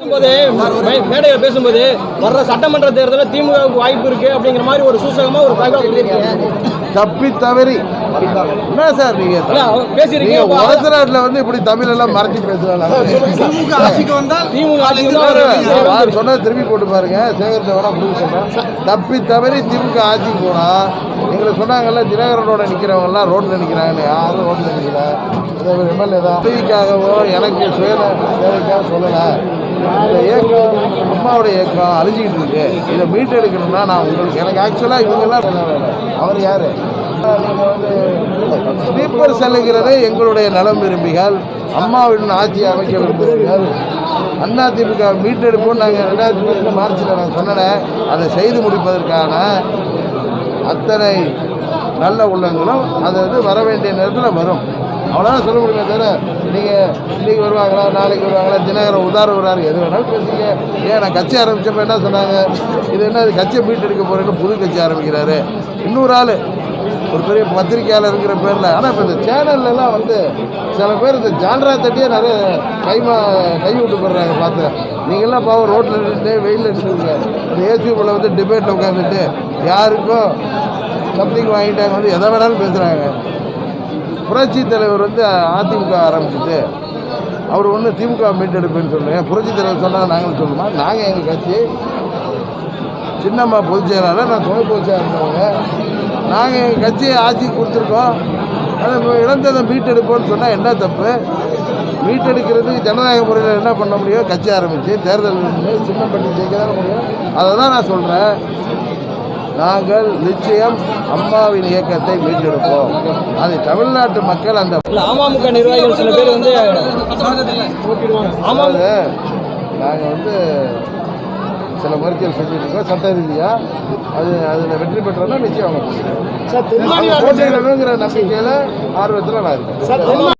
பேசும்போது மேடையில் பேசும்போது வர்ற சட்டமன்ற தேர்தலில் திமுகவுக்கு வாய்ப்பு இருக்கு அப்படிங்கிற மாதிரி ஒரு சூசகமா ஒரு தகவல் தப்பி தவறி. என்ன சார் நீங்க. நீங்க உலக நாட்டுல வந்து இப்படி தமிழ் எல்லாம் மறைச்சு பேசுறாங்க. சொன்னதை திரும்பி போட்டு பாருங்க. சேகர் தவறா புரிஞ்சு சொல்றேன் தப்பி தவறி திமுக ஆட்சிக்கு போனா எங்களுக்கு சொன்னாங்கல்ல தினகரனோட நிக்கிறவங்க எல்லாம் ரோட்ல நிக்கிறாங்கன்னு. யாரும் ரோட்ல நிக்கல? எம்எல்ஏ தான். பதவிக்காகவோ எனக்கு சுய தேவைக்காக சொல்லல. இந்த ஏக்கம் அம்மாவோட இயக்கம் அழிஞ்சிக்கிட்டு இருக்கு. இதை மீட்டெடுக்கணும்னா நான் உங்களுக்கு எனக்கு ஆக்சுவலாக இவங்கெல்லாம் அவர் யார்? ஸ்லீப்பர் செல்லுகிறதே எங்களுடைய நலம் விரும்பிகள். அம்மாவின் ஆட்சியை அமைக்க விரும்புகிறீர்கள். அண்ணா திமுக மீட்டெடுப்போம் நாங்கள் ரெண்டாயிரத்தி மார்ச்சில் நான் சொன்னேன் அதை செய்து முடிப்பதற்கான அத்தனை நல்ல உள்ளங்களும் அது வந்து வர வேண்டிய நேரத்தில் வரும். அவ்வளோதான் சொல்ல முடியுமே தவிர நீங்கள் இன்றைக்கி வருவாங்களா நாளைக்கு வருவாங்களா தினகரன் உதாரணம் வராரு எது வேணாலும் பேசுங்க. ஏன் நான் கட்சி ஆரம்பித்தப்ப என்ன சொன்னாங்க? இது என்ன அது கட்சியை மீட்டெடுக்க போகிறேன்னு புது கட்சி ஆரம்பிக்கிறாரு. இன்னொரு ஆள் ஒரு பெரிய பத்திரிக்கையாளர் இருக்கிற பேரில். ஆனால் இப்போ இந்த சேனல்லலாம் வந்து சில பேர் இந்த ஜான்ரா தட்டியே நிறைய கைமா கை விட்டு போடுறாங்க பார்த்து. நீங்கள்லாம் பாவம் ரோட்டில் நின்று வெயிலில் நின்றுங்க. இந்த ஏசியூபில் வந்து டிபேட்டில் உட்காந்துட்டு யாருக்கும் சம்திங் வாங்கிட்டாங்க வந்து எதை வேணாலும் பேசுகிறாங்க புரட்சி தலைவர் வந்து அதிமுக ஆரம்பிச்சுட்டு அவர் ஒன்று திமுக மீட்டெடுப்புன்னு சொல்லுங்க புரட்சி தலைவர் சொன்னால் நாங்களும் சொல்லுமா நாங்கள் எங்கள் கட்சி சின்னம்மா பொதுச் செயலாளர் நான் துணை பொதுச் செயலாளர். நாங்கள் எங்கள் கட்சியை ஆட்சி கொடுத்துருக்கோம். அதை இப்போ இழந்ததை மீட்டெடுப்போம்னு சொன்னால் என்ன தப்பு? மீட்டெடுக்கிறதுக்கு ஜனநாயக முறையில் என்ன பண்ண முடியும்? கட்சி ஆரம்பித்து தேர்தல் நின்னு சின்னம் பண்ணி ஜெயிக்க தானே முடியும்? அதை தான் நான் சொல்கிறேன் நாங்கள் நிச்சயம் அம்மாவின் இயக்கத்தை மீட்டெடுப்போம். அதை தமிழ்நாட்டு மக்கள் அந்த அமமுக நிர்வாகிகள் சில பேர் வந்து அதாவது நாங்கள் வந்து சில முயற்சிகள் செஞ்சுட்டு இருக்கோம் சட்ட ரீதியாக அது அதில் வெற்றி பெற்றோம்னா நிச்சயம் அவங்க நம்பிக்கையில் ஆர்வத்தில் நான் இருக்கேன்.